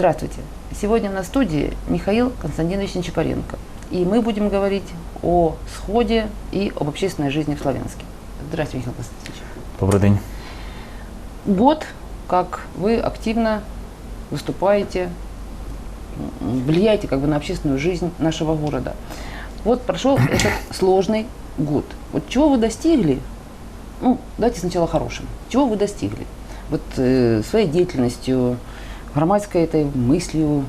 Здравствуйте. Сегодня на студии Михаил Константинович Нечапаренко. И мы будем говорить о сходе и об общественной жизни в Славянске. Здравствуйте, Михаил Константинович. Добрий день. Год, как вы активно выступаете, влияете как бы на общественную жизнь нашего города. Вот прошел этот сложный год. Вот чего вы достигли? Ну, давайте сначала хорошим. Чего вы достигли? Вот э, своей деятельностью, громадской этой мислю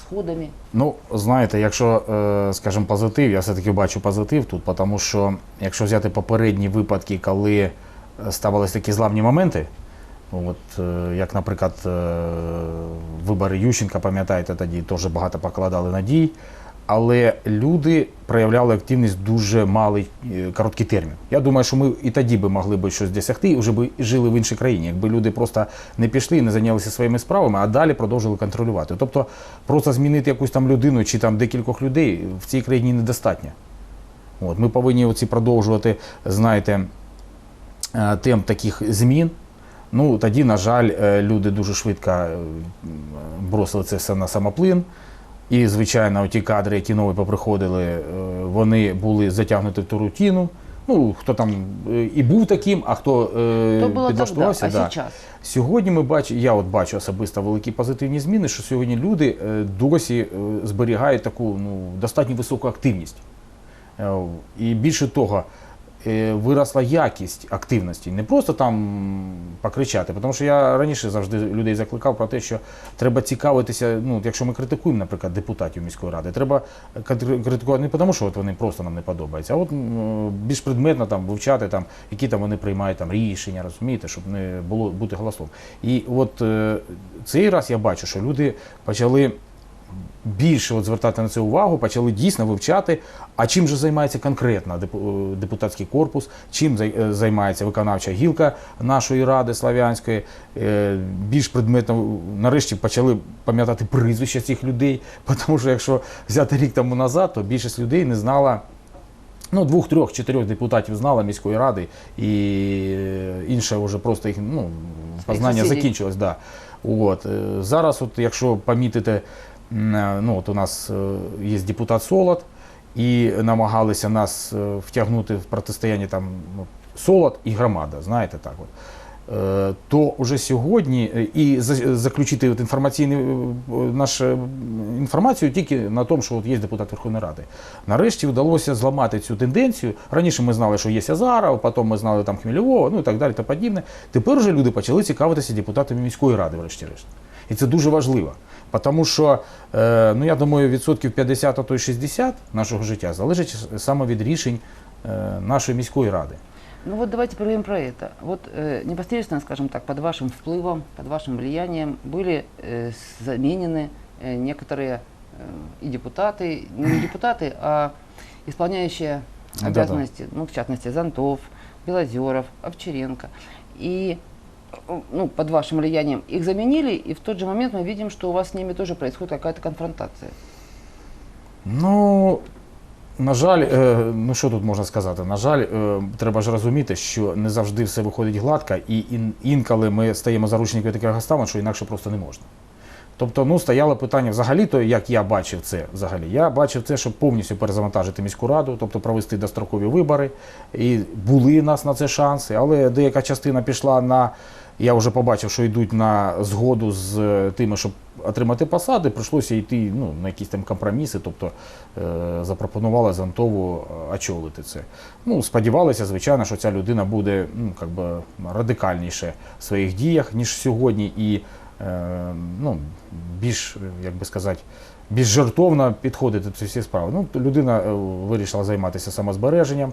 сходами. Ну, знаєте, якщо, е, скажімо, позитив, я все-таки бачу позитив тут, тому що якщо взяти попередні випадки, коли е, ставились такі зламні моменти, от, е, як, наприклад, вибори Ющенка, пам'ятаєте, тоді теж багато покладали надій, але люди проявляли активність дуже малий е, короткий термін. Я думаю, що ми і тоді би могли б щось досягти, і вже би жили в іншій країні, якби люди просто не пішли, не зайнялися своїми справами, а далі продовжили контролювати. Тобто просто змінити якусь там людину чи там декількох людей в цій країні недостатньо. От, ми повинні оці продовжувати, знаєте, е, темп таких змін. Ну, тоді, на жаль, е, люди дуже швидко бросили це все на самоплин. І, звичайно, ті кадри, які нові поприходили, е, вони були затягнуті в ту рутину. Ну, хто там е, і був таким, а хто, е, підлаштувався. а да. Сьогодні ми бачимо, я от бачу особисто великі позитивні зміни, що сьогодні люди е, досі зберігають таку ну, достатньо високу активність. І більше того, виросла якість активності. Не просто там покричати, тому що я раніше завжди людей закликав про те, що треба цікавитися. Ну, якщо ми критикуємо, наприклад, депутатів міської ради, треба критикувати не тому, що от вони просто нам не подобаються, а от більш предметно там вивчати, там, які там вони приймають там рішення, розумієте, щоб не було бути голословом. І от е, цей раз я бачу, що люди почали більше от звертати на це увагу, почали дійсно вивчати, а чим же займається конкретно е, депутатський корпус, чим е, займається виконавча гілка нашої ради Славянської. Е, Більш предметно нарешті почали пам'ятати прізвища цих людей, тому що якщо взяти рік тому назад, то більшість людей не знала. Ну, двох, трьох, чотирьох депутатів знала міської ради, і інше вже просто їх ну, познання закінчилось. Да. От. Зараз, от, якщо помітите, ну, от у нас е, є депутат Солод, і намагалися нас е, втягнути в протистояння там ну, Солод і громада, знаєте так. От. Е, То вже сьогодні е, і заключити от інформаційну е, нашу е, інформацію тільки на тому, що от є депутат Верховної Ради. Нарешті вдалося зламати цю тенденцію. Раніше ми знали, що є Азаров, потім ми знали там Хмельового, ну і так далі та подібне. Тепер вже люди почали цікавитися депутатами міської ради, врешті-решт. І це дуже важливо. Тому що, е, ну я думаю, відсотків 50, а то й 60 нашого життя залежить саме від рішень е, нашої міської ради. Ну вот давайте поговорим про это. Вот э, непосредственно, скажем так, под вашим впливом, под вашим влиянием были э, заменены э, некоторые э, и депутаты, ну, не депутаты, а исполняющие Да-да. обязанности, ну, в частности, Зонтов, Белозеров, Овчаренко. И э, ну, под вашим влиянием их заменили, и в тот же момент мы видим, что у вас с ними тоже происходит какая-то конфронтация. Ну, на жаль, е, ну що тут можна сказати? На жаль, е, треба ж розуміти, що не завжди все виходить гладко, і ін- інколи ми стаємо заручниками таких обставин, що інакше просто не можна. Тобто, ну, стояло питання взагалі, то як я бачив це взагалі. Я бачив це, щоб повністю перезавантажити міську раду, тобто провести дострокові вибори. І були у нас на це шанси, але деяка частина пішла на. Я вже побачив, що йдуть на згоду з е, тими, щоб отримати посади, прийшлося йти ну, на якісь там компроміси, тобто е, запропонували Зонтову е, очолити це. Ну, сподівалися, звичайно, що ця людина буде ну, как би, радикальніше в своїх діях, ніж сьогодні, і е, ну, більш, як би сказати, більш жертовно підходити до цієї справи. Ну, людина е, вирішила займатися самозбереженням.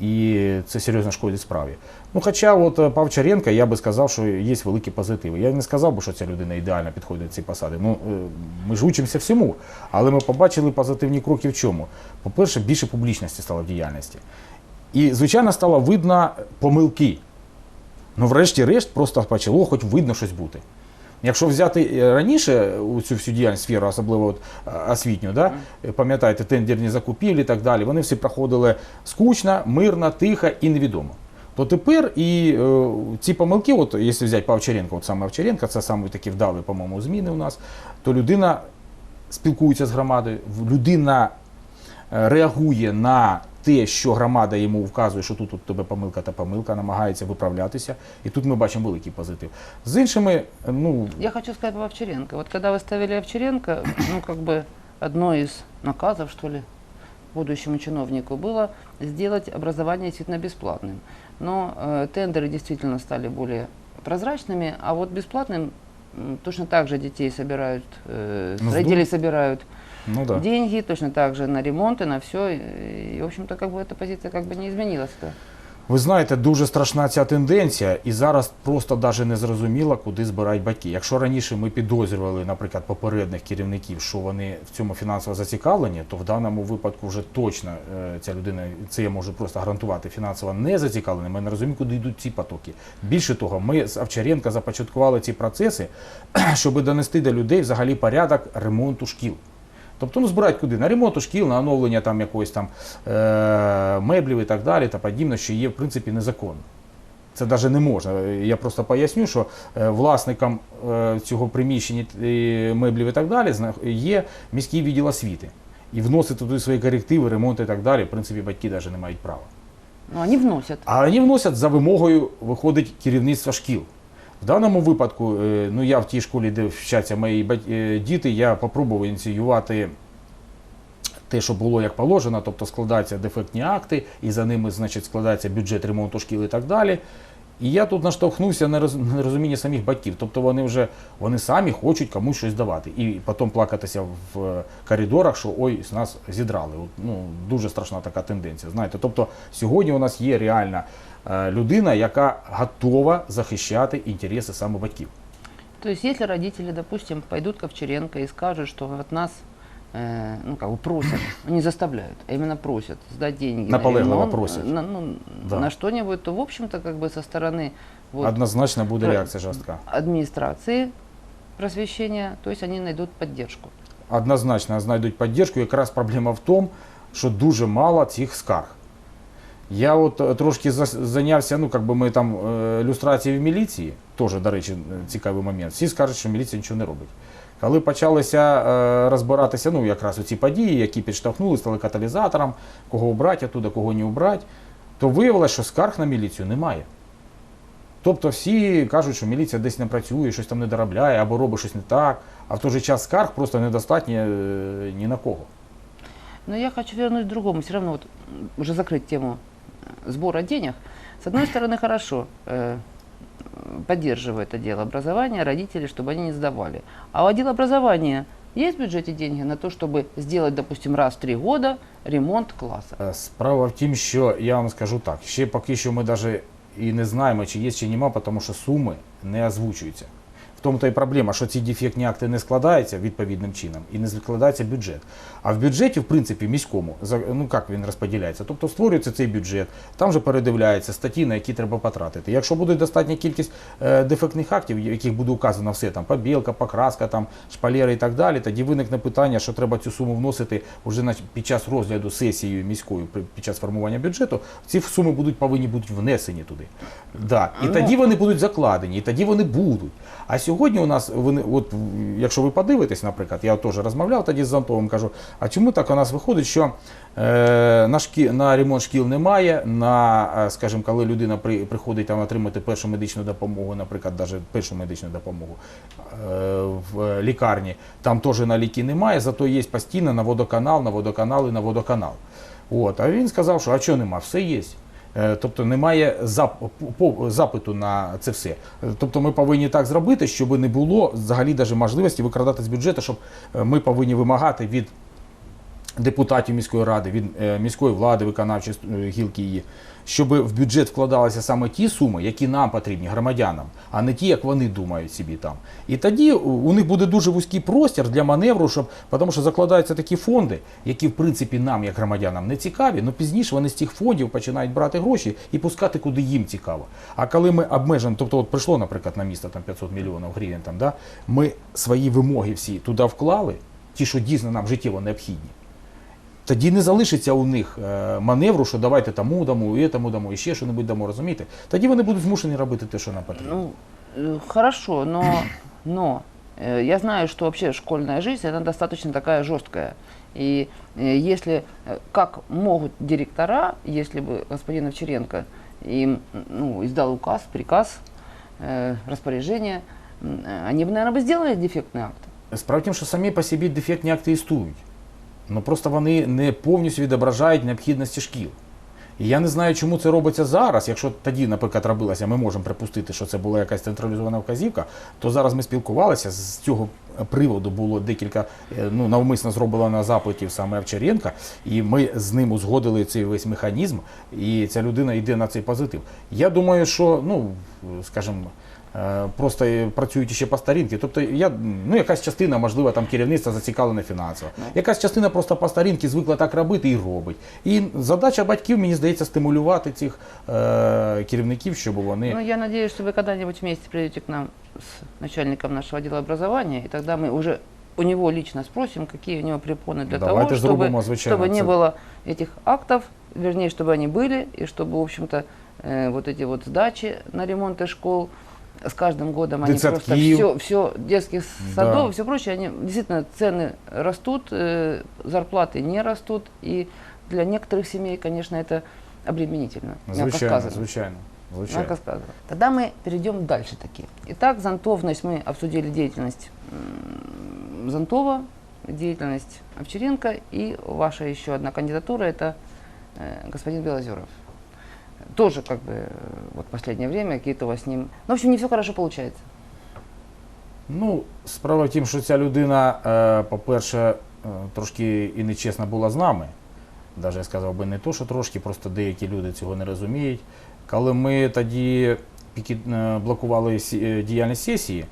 І це серйозно шкодить справі. Ну, хоча от е, Павчаренка, я би сказав, що є великі позитиви. Я не сказав би, що ця людина ідеально підходить до цієї посади. Ну, е, ми ж учимося всьому, але ми побачили позитивні кроки в чому. По-перше, більше публічності стало в діяльності. І, звичайно, стало видно помилки. Ну, врешті-решт, просто почало хоч видно щось бути. Якщо взяти е, раніше у цю всю діяльність сферу, особливо от, е, освітню, да? пам'ятаєте, тендерні закупівлі і так далі, вони всі проходили скучно, мирно, тихо і невідомо. то тепер і е, ці помилки, от якщо взяти по Овчаренко, от саме Овчаренко, це саме такі вдалі, по-моєму, зміни у нас, то людина спілкується з громадою, людина е, реагує на те, що громада йому вказує, що тут у тебе помилка та помилка, намагається виправлятися. І тут ми бачимо великий позитив. З іншими, ну, Я хочу сказать по Овчаренко. Вот когда вы ставили Овчаренко, ну, как бы одно из наказов, что ли, будущему чиновнику было сделать образование действительно бесплатным. Но э, тендеры действительно стали более прозрачными, а вот бесплатным м, точно так же детей собирают, э, Ну, родители здорово. собирают ну да. деньги, точно так же на ремонт и на все. И, в общем-то, как бы эта позиция как бы не изменилась. -то. Ви знаєте, дуже страшна ця тенденція, і зараз просто навіть не зрозуміло, куди збирають батьки. Якщо раніше ми підозрювали, наприклад, попередніх керівників, що вони в цьому фінансово зацікавлені, то в даному випадку вже точно е, ця людина, це я можу просто гарантувати, фінансово не зацікавлена. Ми не розуміємо, куди йдуть ці потоки. Більше того, ми з Овчаренка започаткували ці процеси, щоб донести до людей взагалі порядок ремонту шкіл. Тобто ну, збирають куди? На ремонт шкіл, на оновлення там якоїсь там е- меблів і так далі, та подібне, що є в принципі незаконно. Це навіть не можна. Я просто поясню, що е, власником е, цього приміщення меблів і так далі є міський відділ освіти. І вносити туди свої корективи, ремонт і так далі, в принципі, батьки навіть не мають права. Но они вносят. А вони вносять за вимогою, виходить керівництва шкіл. В даному випадку, е, ну я в тій школі, де вчаться мої е, діти, я попробував ініціювати те, що було як положено, тобто складаються дефектні акти, і за ними значить, складається бюджет ремонту шкіл і так далі. І я тут наштовхнувся на роз- на нерозуміння самих батьків. Тобто вони вже вони самі хочуть комусь щось давати. І потім плакатися в коридорах, що ой, з нас зідрали. Ну, дуже страшна така тенденція. Знаєте, тобто сьогодні у нас є реальна людина, яка готова захищати інтереси саме батьків. То есть, если родители, допустим, пойдут к Овчаренко и скажут, что от нас, э, ну, как бы просят, не заставляют, а именно просят сдать деньги Наполегливо ремонт, просят. на, ну, Да. на что-нибудь, то, в общем-то, как бы со стороны вот, Однозначно буде Про- реакція жорстка. администрации просвещения, то есть они найдут поддержку. однозначно знайдуть підтримку. Якраз проблема в тому, що дуже мало цих скарг. Я от е, трошки зайнявся, ну, як би ми там е, люстрацією в міліції, теж, до речі, цікавий момент. Всі скажуть, що міліція нічого не робить. Коли почалися е, розбиратися, ну, якраз ці події, які підштовхнули, стали каталізатором, кого обрати оттуда, кого не обрати, то виявилося, що скарг на міліцію немає. Тобто всі кажуть, що міліція десь не працює, щось там не доробляє або робить щось не так, а в той же час скарг просто недостатньо ні на кого. Но я хочу вернуть к другому, все равно вот уже закрыть тему сбора денег. С одной стороны, хорошо, э, поддерживаю это дело образования, родители, чтобы они не сдавали. А у отдела образования есть в бюджете деньги на то, чтобы сделать, допустим, раз в три года ремонт класса? Е, Справа в тім, що я вам скажу так, ще поки що ми навіть і не знаємо, чи є, чи нема, тому що суми не озвучуються. В тому то і проблема, що ці дефектні акти не складаються відповідним чином і не складається бюджет. А в бюджеті, в принципі, міському, ну як він розподіляється? Тобто створюється цей бюджет, там же передивляється статті, на які треба потратити. Якщо буде достатня кількість е, дефектних актів, яких буде указано все, там побілка, покраска, там шпалери і так далі, тоді виникне питання, що треба цю суму вносити вже під час розгляду сесією міською, під час формування бюджету, ці суми будуть повинні бути внесені туди. Да. І Ну. тоді вони будуть закладені, і тоді вони будуть. А сьогодні у нас вони, от якщо ви подивитесь, наприклад, я теж розмовляв тоді з Зонтовим, кажу, а чому так у нас виходить, що е, на, шкі, на ремонт шкіл немає, на, е, скажімо, коли людина при, приходить там отримати першу медичну допомогу, наприклад, навіть першу медичну допомогу е, в лікарні, там теж на ліки немає, зато є постійно на водоканал, на водоканал і на водоканал. От, а він сказав, що а чого нема, все є. Е, Тобто немає запиту на це все. Е, Тобто ми повинні так зробити, щоб не було взагалі даже можливості викрадати з бюджету, щоб е, ми повинні вимагати від депутатів міської ради, від е, міської влади, виконавчої е, гілки її, щоб в бюджет вкладалися саме ті суми, які нам потрібні, громадянам, а не ті, як вони думають собі там. І тоді у- них буде дуже вузький простір для маневру, щоб, тому що закладаються такі фонди, які в принципі нам, як громадянам, не цікаві, але пізніше вони з цих фондів починають брати гроші і пускати куди їм цікаво. А коли ми обмежимо, тобто от прийшло, наприклад, на місто там 500 мільйонів гривень, там, да, ми свої вимоги всі туди вклали, ті, що дійсно нам життєво необхідні тоді не залишиться у них е, маневру, що давайте тому дамо, і тому дамо, і ще що небудь дамо, розумієте? Тоді вони будуть змушені робити те, що нам потрібно. Ну, э, хорошо, но, но э, я знаю, что вообще школьная жизнь, она достаточно такая жесткая. И э, если, э, как могут директора, если бы господин Овчаренко им ну, издал указ, приказ, э, распоряжение, м, э, они бы, наверное, бы сделали дефектный акт. Справа в тім, що самі по собі дефектні акти існують. Ну просто вони не повністю відображають необхідності шкіл. І я не знаю, чому це робиться зараз. Якщо тоді, наприклад, робилося, ми можемо припустити, що це була якась централізована вказівка, то зараз ми спілкувалися з цього приводу було декілька е, ну навмисно зроблено запитів саме Овчаренка, і ми з ним узгодили цей весь механізм, і ця людина йде на цей позитив. Я думаю, що ну скажімо, просто е, працюють ще по старінки. Тобто я ну якась частина, можливо, там керівництва зацікавлена фінансово. Якась частина просто по старінки звикла так робити і робить. І задача батьків, мені здається, стимулювати цих е, керівників, щоб вони. Ну, я надеюсь, что вы когда-нибудь вместе придете к нам с начальником нашего отдела образования, и тогда мы уже у него лично спросим, какие у него препоны для Давайте того, зробимо, чтобы, звичайно, чтобы не це- было этих актов, вернее, чтобы они были, и чтобы, в общем-то, э, вот эти вот сдачи на ремонты школ с каждым годом они просто Детсадків. все, все детских Да. садов, все прочее, они действительно цены растут, э, зарплаты не растут, и для некоторых семей, конечно, это обременительно, сказано. звичайно. звичайно. Мягко. Тогда мы перейдем дальше таки. Итак, зонтовность, мы обсудили деятельность Зонтова, деятельность Овчаренко и ваша еще одна кандидатура, это э, господин Белозеров. Тоже как бы вот последнее время какие-то у вас с ним... Ну, в общем, не все хорошо получается. Ну, справа в тім, що ця людина, е, по-перше, е, трошки і нечесна була з нами. Навіть я сказав би не то, що трошки, просто деякі люди цього не розуміють. Коли ми тоді е, блокували діяльність сесії,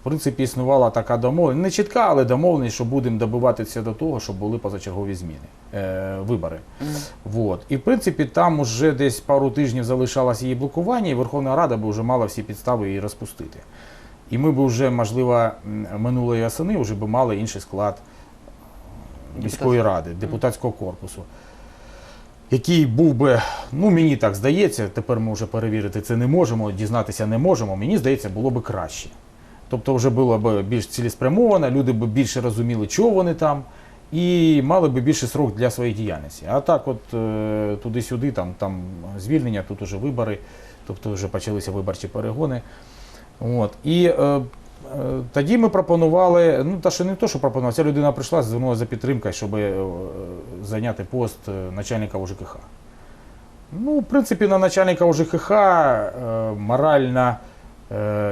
в принципі, існувала така домовленість, не чітка, але домовленість, що будемо добиватися до того, щоб були позачергові зміни, е, вибори. Вот. І в принципі там уже десь пару тижнів залишалось її блокування, і Верховна Рада би вже мала всі підстави її розпустити. І ми б вже, можливо, минулої осени вже б мали інший склад міської ради, депутатського корпусу. Який був би, ну мені так здається, тепер ми вже перевірити це не можемо, дізнатися не можемо. Мені здається, було б краще. Тобто, вже було б більш цілеспрямовано, люди б більше розуміли, чого вони там, і мали б більше срок для своєї діяльності. А так, от е, туди-сюди, там, там звільнення, тут уже вибори, тобто вже почалися виборчі перегони. От. І е, е, тоді ми пропонували, ну та що не то, що пропонували, ця людина прийшла, звернулася за підтримкою, щоб е, зайняти пост начальника ОЖКХ. Ну, в принципі, на начальника ОЖКХ е, морально,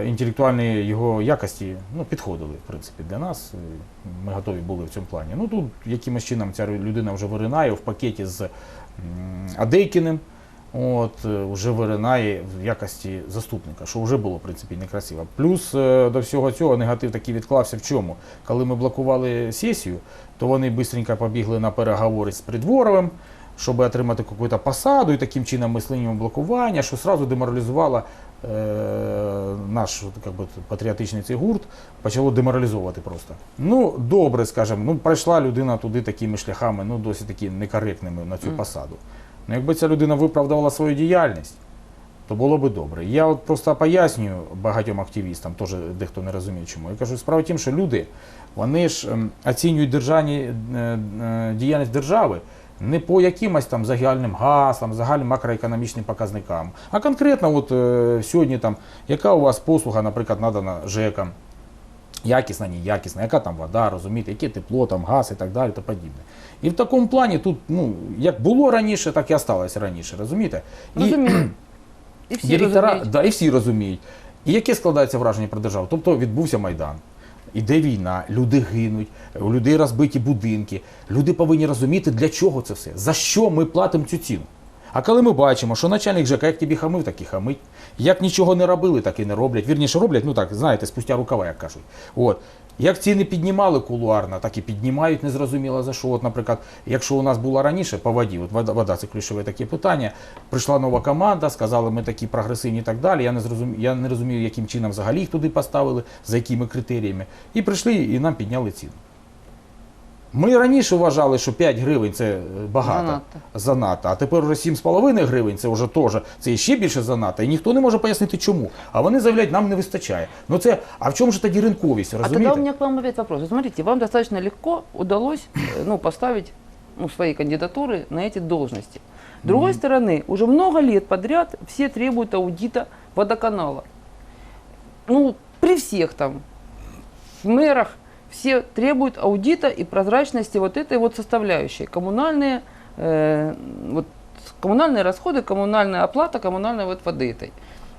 інтелектуальні його якості ну, підходили, в принципі, для нас. Е, Ми готові були в цьому плані. Ну тут якимось чином ця людина вже виринає в пакеті з Адейкіним. От, е, вже виринає в якості заступника, що вже було в принципі некрасиво. Плюс е, до всього цього негатив такий відклався в чому? Коли ми блокували сесію, то вони швидко побігли на переговори з придворовим, щоб отримати якусь посаду, і таким чином ми слинємо блокування, що одразу деморалізувало е, наш как би, патріотичний цей гурт, почало деморалізовувати просто. Ну, добре, скажімо, ну пройшла людина туди такими шляхами, ну досить таки некоректними на цю посаду. Ну, якби ця людина виправдувала свою діяльність, то було би добре. Я от просто пояснюю багатьом активістам, теж дехто не розуміє чому. Я кажу, справа в тім, що люди вони ж ем, оцінюють державні, е, е, діяльність держави не по якимось там загальним гаслам, загальним макроекономічним показникам, а конкретно, от е, сьогодні там, яка у вас послуга, наприклад, надана ЖЕКам, якісна, неякісна, яка там вода, розумієте, яке тепло, там газ і так далі та подібне. І в такому плані тут, ну, як було раніше, так і осталося раніше, розумієте? І Розумію. І всі директора, розуміють. да, і всі розуміють. І яке складається враження про державу? Тобто відбувся Майдан. Іде війна, люди гинуть, у людей розбиті будинки. Люди повинні розуміти, для чого це все, за що ми платимо цю ціну. А коли ми бачимо, що начальник ЖК, як тобі хамив, так і хамить. Як нічого не робили, так і не роблять. Вірніше роблять, ну так, знаєте, спустя рукава, як кажуть. От. Як ціни піднімали кулуарно, так і піднімають незрозуміло за що. От, наприклад, якщо у нас було раніше по воді, от вода, вода це ключове таке питання. Прийшла нова команда, сказали, ми такі прогресивні і так далі. Я не зрозумів, я не розумію, яким чином взагалі їх туди поставили, за якими критеріями. І прийшли і нам підняли ціну. Ми раніше вважали, що 5 гривень це е, багато. Занадто. Занадто. А тепер вже 7,5 гривень це вже теж це ще більше занадто. І ніхто не може пояснити чому. А вони заявляють, нам не вистачає. Ну це, а в чому ж тоді ринковість? А тогда Розумієте? у меня к вам опять вопрос. Вот смотрите, вам достаточно легко удалось э, ну, поставить ну, свои кандидатуры на эти должности. С другой стороны, уже много лет подряд все требуют аудита водоканала. Ну, при всех там, в мэрах, все требуют аудита и прозрачности вот этой вот составляющей. Коммунальные, э, вот, коммунальные расходы, коммунальная оплата, коммунальной вот воды этой.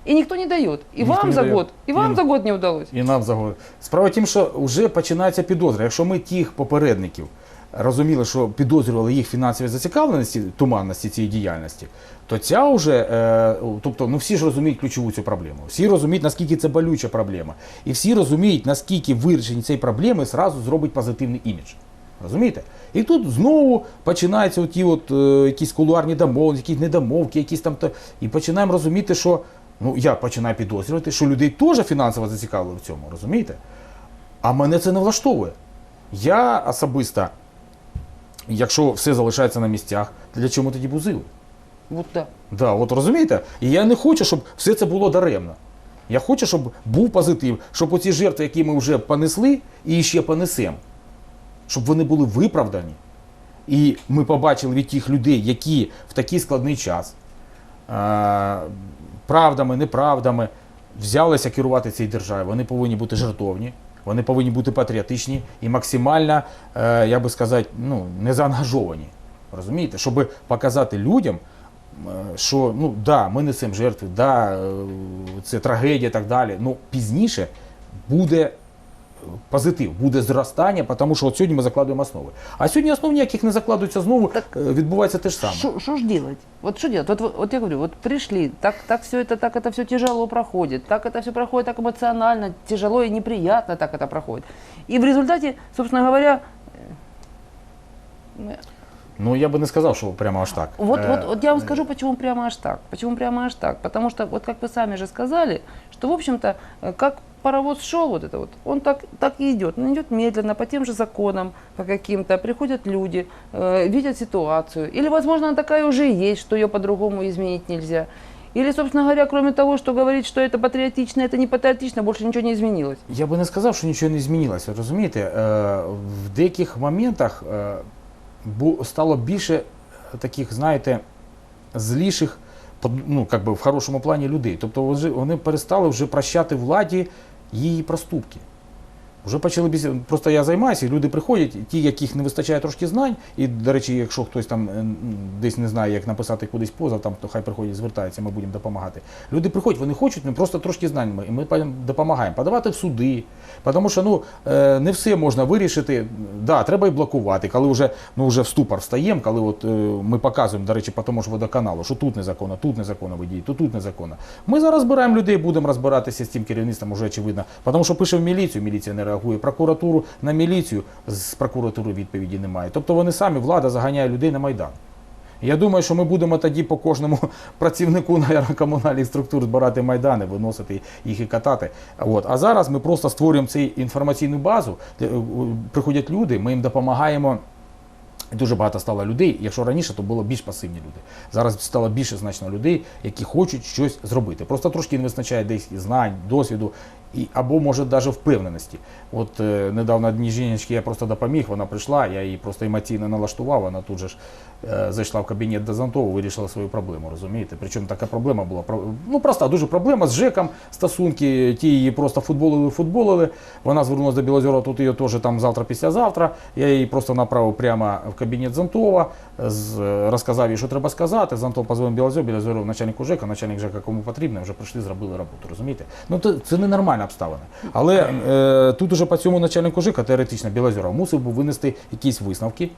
И никто не дает. И Никто вам не за дает. год, и вам И- за год не удалось. І нам загод. Справа в тім, що вже починається підозра. Якщо ми тих попередників розуміли, що підозрювали їх фінансові зацікавленості, туманності цієї діяльності, то ця вже, е, тобто, ну всі ж розуміють ключову цю проблему. Всі розуміють, наскільки це болюча проблема. І всі розуміють, наскільки вирішення цієї проблеми зразу зробить позитивний імідж. Розумієте? І тут знову починаються оті от, е, якісь кулуарні домовленості, якісь недомовки, якісь там. то- І починаємо розуміти, що ну я починаю підозрювати, що людей теж фінансово зацікавили в цьому, розумієте? А мене це не влаштовує. Я особисто, якщо все залишається на місцях, то для чому тоді бузили? Вот да. Да, от розумієте? І я не хочу, щоб все це було даремно. Я хочу, щоб був позитив, щоб оці жертви, які ми вже понесли і ще понесемо, щоб вони були виправдані. І ми побачили від тих людей, які в такий складний час правдами, неправдами взялися керувати цією державою. Вони повинні бути жертовні, вони повинні бути патріотичні і максимально, е, я би сказати, ну, не заангажовані. Розумієте? Щоб показати людям, е, що ну да, ми несемо жертви, да, е, це трагедія і так далі. Ну пізніше буде позитив, буде зростання, тому що от сьогодні ми закладуємо основи. А сьогодні основ ніяких не закладуються знову, Так- е, відбувається те ж саме. Что ж делать? Вот что делать? Вот, вот я говорю, вот пришли, так, так все это, так это все тяжело проходит, так это все проходит так эмоционально, тяжело и неприятно так это проходит. И в результате, собственно говоря, э, мы- Ну я би не сказав, що прямо аж так. вот, Е, вот, вот я вам скажу, почему прямо аж так. Почему прямо аж так? Потому что, вот как вы сами же сказали, что, в общем-то, э, как паровоз шел вот это вот, он так, так и идет. Он идет медленно, по тем же законам, по каким-то. Приходят люди, э, видят ситуацию. Или, возможно, она такая уже и есть, что ее по-другому изменить нельзя. Или, собственно говоря, кроме того, что говорить, что это патриотично, это не патриотично, больше ничего не изменилось. Я би не сказав, що нічого не змінилося. Розумієте, е, в деяких моментах е, бу- стало більше таких, знаєте, зліших, под- ну, как би в хорошому плані людей. Тобто вже- вони перестали вже прощати владі її проступки. Вже почали біс... Просто я займаюся, і люди приходять, ті, яких не вистачає трошки знань, і, до речі, якщо хтось там е, десь не знає, як написати кудись позов, там, то хай приходять, звертаються, ми будемо допомагати. Люди приходять, вони хочуть ну, просто трошки знань, і ми допомагаємо. Подавати в суди, тому що ну, е, не все можна вирішити. Да, треба і блокувати, коли вже, ну, вже в ступор встаємо, коли от, е, ми показуємо, до речі, по тому ж водоканалу, що тут незаконно, тут незаконно ви дієте, то тут незаконно. Ми зараз збираємо людей, будемо розбиратися з цим керівництвом, вже очевидно. Тому що пише в міліцію, міліція не реагує, прокуратуру на міліцію, з прокуратури відповіді немає. Тобто вони самі, влада заганяє людей на Майдан. Я думаю, що ми будемо тоді по кожному працівнику наверно, комунальних структур збирати майдани, виносити їх і катати. От. А зараз ми просто створюємо цю інформаційну базу. е, Приходять люди, ми їм допомагаємо. Дуже багато стало людей. Якщо раніше, то було більш пасивні люди. Зараз стало більше значно людей, які хочуть щось зробити. Просто трошки не вистачає десь знань, досвіду і або може навіть впевненості. От е, недавно одній жіночці я просто допоміг, вона прийшла, я її просто емоційно налаштував. Вона тут же ж е, зайшла в кабінет до Зонтова, вирішила свою проблему, розумієте? Причому така проблема була ну проста, дуже проблема з ЖЕКом, стосунки, ті її просто футболили, футболили. Вона звернулася до Білозера, тут її теж там завтра, післязавтра. Я її просто направив прямо в кабінет Зонтова, з, розказав їй, що треба сказати. Зонтов позвонив Білозеру, Білозеру начальнику ЖЕКа, начальник ЖЕКа кому потрібно, вже прийшли, зробили роботу, розумієте? Ну це, це ненормальна обставина. Але е, тут уже по цьому начальнику ЖИКа теоретично Білозіров мусив би винести якісь висновки.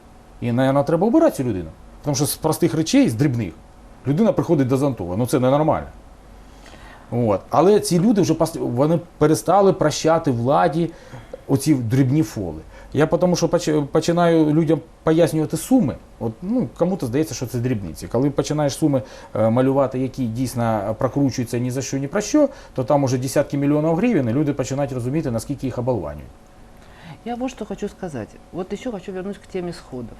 І, мабуть, треба обирати цю людину. Тому що з простих речей, з дрібних, людина приходить до Зонтова. Ну це ненормально. От. Але ці люди вже вони перестали прощати владі оці дрібні фоли. Я тому що поч- починаю людям пояснювати суми. От, ну, кому-то здається, що це дрібниці. Коли починаєш суми е, малювати, які дійсно прокручуються ні за що, ні про що, то там уже десятки мільйонів гривень, і люди починають розуміти, наскільки їх оболванюють. Я вот что хочу сказать. Вот еще хочу вернусь к теме сходов.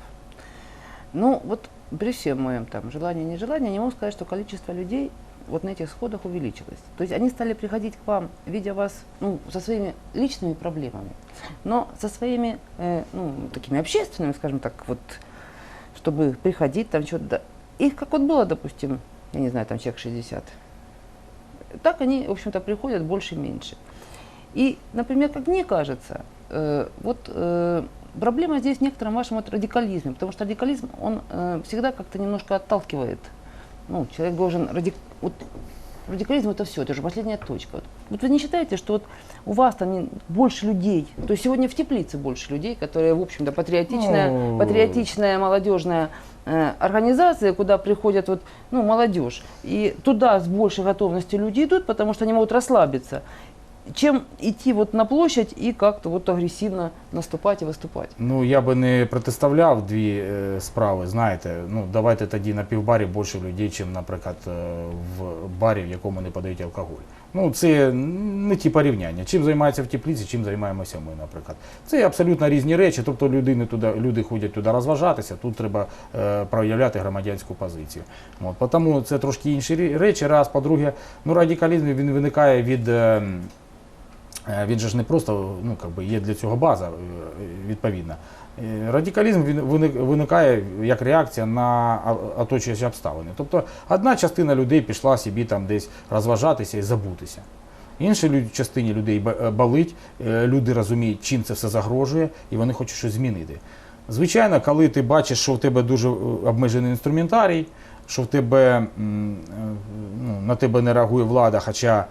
Ну, вот при всем моем там желании, нежелании, не могу сказать, что количество людей вот на этих сходах увеличилось. То есть они стали приходить к вам, видя вас ну, со своими личными проблемами, но со своими, э, ну, такими общественными, скажем так, вот, чтобы приходить там что-то. Их как вот было, допустим, я не знаю, там человек 60. Так они, в общем-то, приходят больше-меньше. И, например, как мне кажется, э, вот э, проблема здесь в некотором вашем вот радикализме, потому что радикализм, он э, всегда как-то немножко отталкивает. Ну, человек должен радик... вот, радикализм это все, это же последняя точка. Вот, вот вы не считаете, что вот у вас там не- больше людей, то есть сегодня в теплице больше людей, которые, в общем-то, патриотичная, Ну. патриотичная молодежная э, организация, куда приходят вот, ну, молодежь, и туда с большей готовностью люди идут, потому что они могут расслабиться, чем идти вот на площадь и как-то вот агрессивно наступать и выступать. Ну, я би не протиставляв дві е, справи. Знаєте, ну давайте тоді на півбарі більше людей, ніж, наприклад, е, в барі, в якому не подають алкоголь. Ну, це не ті порівняння. Чим займається в теплиці, чим займаємося ми, наприклад. Це абсолютно різні речі. Тобто людини туди, люди ходять туди розважатися, тут треба е, проявляти громадянську позицію. От, тому це трошки інші речі. Раз, по-друге, ну радикалізм він виникає від. Е, Він же ж не просто ну, би, є для цього база е, відповідна. Е, Радикалізм виникає як реакція на оточуючі обставини. Тобто одна частина людей пішла собі там десь розважатися і забутися. Іншій частині людей е, болить, е, люди розуміють, чим це все загрожує, і вони хочуть щось змінити. Звичайно, коли ти бачиш, що в тебе дуже е, обмежений інструментарій, що в тебе е, ну, на тебе не реагує влада, хоча е,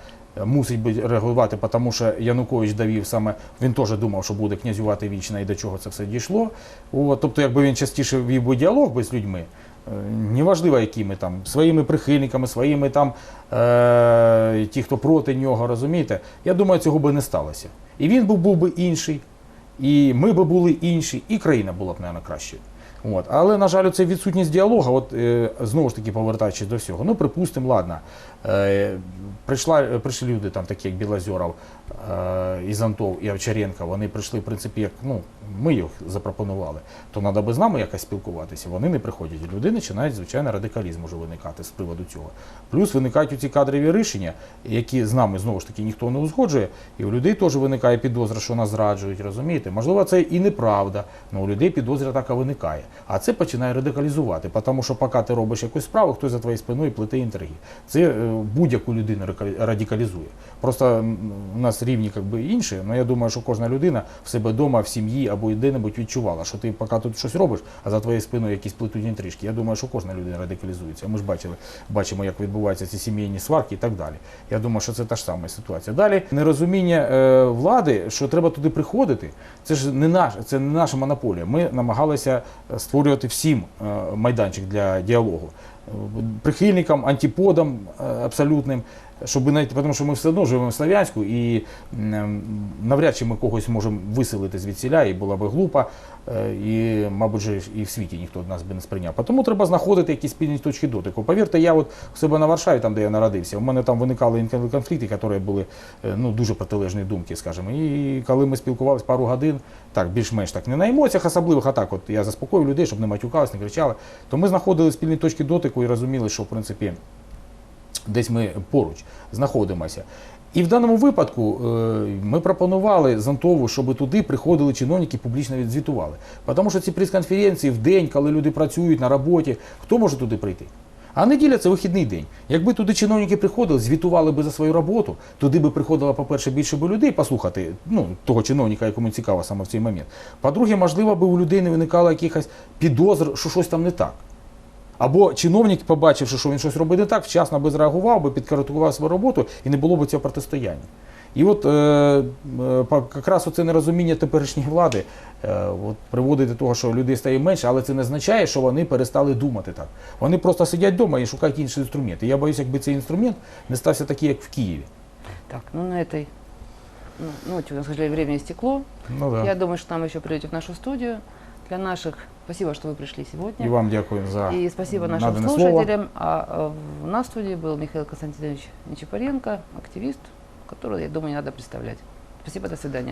мусить би реагувати, тому що Янукович довів саме, він теж думав, що буде князювати вічно і до чого це все дійшло. От, тобто, якби він частіше вів би діалог би з людьми, е, неважливо якими там, своїми прихильниками, своїми там е, ті, хто проти нього, розумієте, я думаю, цього би не сталося. І він був, був би інший, і ми би були інші, і країна була б, мабуть, кращою. От. Але, на жаль, це відсутність діалогу, от, е, знову ж таки, повертаючись до всього. Ну, припустимо, ладно, е, прийшла, прийшли люди, там, такі як Білозеров, е, Ізантов і Овчаренко, вони прийшли, в принципі, як ну, ми їх запропонували, то треба би з нами якось спілкуватися. Вони не приходять. Люди починають, звичайно, радикалізм може виникати з приводу цього. Плюс виникають ці кадрові рішення, які з нами знову ж таки ніхто не узгоджує, і у людей теж виникає підозра, що нас зраджують, розумієте? Можливо, це і неправда, але у людей підозра така виникає. А це починає радикалізувати, тому що поки ти робиш якусь справу, хтось за твоєю спиною плете інтриги. Це е, будь-яку людину радикалізує. Просто у нас рівні як би, інші, але я думаю, що кожна людина в себе вдома, в сім'ї або де-небудь відчувала, що ти поки тут щось робиш, а за твоєю спиною якісь плетуть інтрижки. Я думаю, що кожна людина радикалізується. Ми ж бачили, бачимо, як відбуваються ці сімейні сварки і так далі. Я думаю, що це та ж сама ситуація. Далі нерозуміння е, влади, що треба туди приходити. Це ж не наш, це не наша монополія. Ми намагалися е, створювати всім е, майданчик для діалогу. Е, Прихильникам, антиподам е, абсолютним, щоб навіть, тому що ми все одно живемо в Слов'янську і навряд чи ми когось можемо виселити звідсіля, і була би глупа, е, і, мабуть, і в світі ніхто нас би не сприйняв. Тому треба знаходити якісь спільні точки дотику. Повірте, я от в себе на Варшаві, там де я народився, у мене там виникали конфлікти, які були е, ну, дуже протилежні думки, скажімо. І коли ми спілкувалися пару годин, так, більш-менш так, не на емоціях особливих, а так, от я заспокоїв людей, щоб не матюкались, не кричали, то ми знаходили спільні точки дотику і розуміли, що в принципі десь ми поруч знаходимося. І в даному випадку е, ми пропонували Зонтову, щоб туди приходили чиновники публічно відзвітували. Тому що ці прес-конференції в день, коли люди працюють на роботі, хто може туди прийти? А неділя це вихідний день. Якби туди чиновники приходили, звітували би за свою роботу, туди би приходило, по-перше, більше би людей послухати, ну, того чиновника, якому цікаво саме в цей момент. По-друге, можливо, би у людей не виникало якихось підозр, що щось там не так. Або чиновник, побачивши, що він щось робить не так, вчасно би зреагував, би підкоректував свою роботу і не було б цього протистояння. І от е, е, якраз оце нерозуміння теперішньої влади е, от, приводить до того, що людей стає менше, але це не означає, що вони перестали думати так. Вони просто сидять вдома і шукають інші інструменти. Я боюся, якби цей інструмент не стався такий, як в Києві. Так, ну на этой ну, ноте у нас, к сожалению, время истекло. Ну, да. Я думаю, что нам еще придете в нашу студию. Для наших, спасибо, что вы пришли сегодня. І вам дякую за И спасибо нашим надане слово. слушателям. А э, в- нас в студии был Михаил Константинович Нечипаренко, активист, которого, я думаю, не надо представлять. Спасибо, до свидания.